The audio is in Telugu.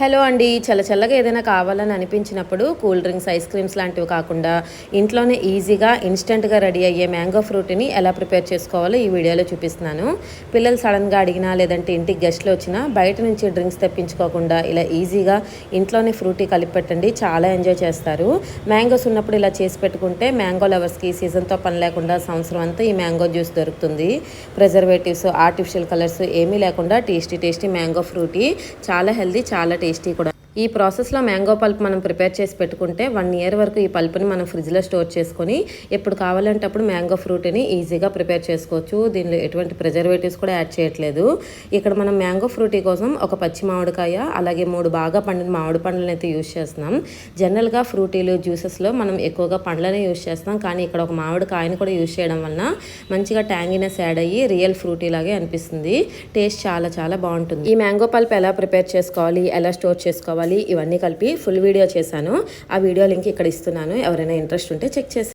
హలో అండి. చల్ల చల్లగా ఏదైనా కావాలని అనిపించినప్పుడు కూల్ డ్రింక్స్ ఐస్ క్రీమ్స్ లాంటివి కాకుండా ఇంట్లోనే ఈజీగా ఇన్స్టెంట్గా రెడీ అయ్యే మ్యాంగో ఫ్రూట్ని ఎలా ప్రిపేర్ చేసుకోవాలో ఈ వీడియోలో చూపిస్తున్నాను. పిల్లలు సడన్గా అడిగినా లేదంటే ఇంటికి గెస్ట్లు వచ్చినా బయట నుంచి డ్రింక్స్ తెప్పించుకోకుండా ఇలా ఈజీగా ఇంట్లోనే ఫ్రూటీ కలిపి పెట్టండి. చాలా ఎంజాయ్ చేస్తారు. మ్యాంగోస్ ఉన్నప్పుడు ఇలా చేసి పెట్టుకుంటే మ్యాంగో లవర్స్కి సీజన్తో పని లేకుండా సంవత్సరం అంతా ఈ మ్యాంగో జ్యూస్ దొరుకుతుంది. ప్రిజర్వేటివ్స్ ఆర్టిఫిషియల్ కలర్స్ ఏమీ లేకుండా టేస్టీ టేస్టీ మ్యాంగో ఫ్రూటీ. చాలా హెల్దీ చాలా టేస్టీ కూడా ఈ ప్రాసెస్లో మ్యాంగో పల్ప్ మనం ప్రిపేర్ చేసి పెట్టుకుంటే వన్ ఇయర్ వరకు ఈ పల్ప్ని మనం ఫ్రిడ్జ్లో స్టోర్ చేసుకొని ఎప్పుడు కావాలంటే అప్పుడు మ్యాంగో ఫ్రూట్ని ఈజీగా ప్రిపేర్ చేసుకోవచ్చు. దీనిలో ఎటువంటి ప్రిజర్వేటివ్స్ కూడా యాడ్ చేయట్లేదు. ఇక్కడ మనం మ్యాంగో ఫ్రూటీ కోసం ఒక పచ్చి మామిడికాయ అలాగే మూడు బాగా పండిన మామిడి పండ్లను అయితే యూజ్ చేస్తున్నాం. జనరల్గా ఫ్రూటీలు జ్యూసెస్లో మనం ఎక్కువగా పండ్లనే యూజ్ చేస్తాం కానీ ఇక్కడ ఒక మామిడికాయని కూడా యూజ్ చేయడం వలన మంచిగా ట్యాంగినెస్ యాడ్ అయ్యి రియల్ ఫ్రూటీ లాగే అనిపిస్తుంది. టేస్ట్ చాలా చాలా బాగుంటుంది. ఈ మ్యాంగో పల్ప్ ఎలా ప్రిపేర్ చేసుకోవాలి? ఎలా స్టోర్ చేసుకోవాలి? ఇవన్నీ కలిపి ఫుల్ వీడియో చేశాను. ఆ వీడియో లింక్ ఇక్కడ ఇస్తున్నాను. ఎవరైనా ఇంట్రెస్ట్ ఉంటే చెక్ చేసి